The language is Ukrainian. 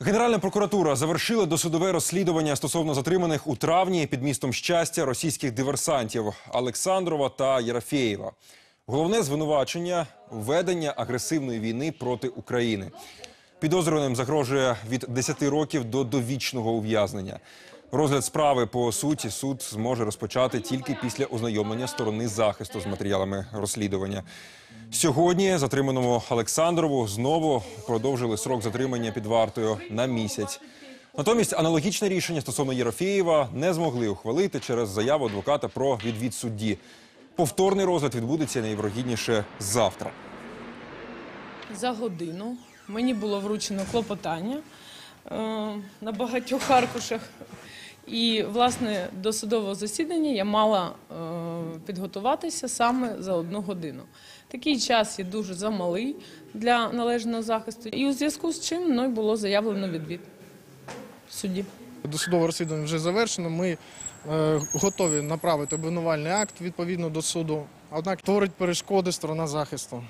Генеральна прокуратура завершила досудове розслідування стосовно затриманих у травні під містом щастя російських диверсантів Олександрова та Єрофєєва. Головне звинувачення ведення агресивної війни проти України. Підозрюваним загрожує від 10 років до довічного ув'язнення. Розгляд справи по суті суд зможе розпочати тільки після ознайомлення сторони захисту з матеріалами розслідування. Сьогодні затриманому Олександрову знову продовжили срок затримання під вартою на місяць. Натомість аналогічне рішення стосовно Єрофєєва не змогли ухвалити через заяву адвоката про відвід судді. Повторний розгляд відбудеться найвірогідніше завтра. За годину мені було вручено клопотання е, на багатьох аркушах. І, власне, до судового засідання я мала е, підготуватися саме за одну годину. Такий час є дуже замалий для належного захисту. І у зв'язку з чим мною було заявлено відвід судді. Досудове розслідування вже завершено. Ми е, готові направити обвинувальний акт відповідно до суду. Однак творить перешкоди сторона захисту.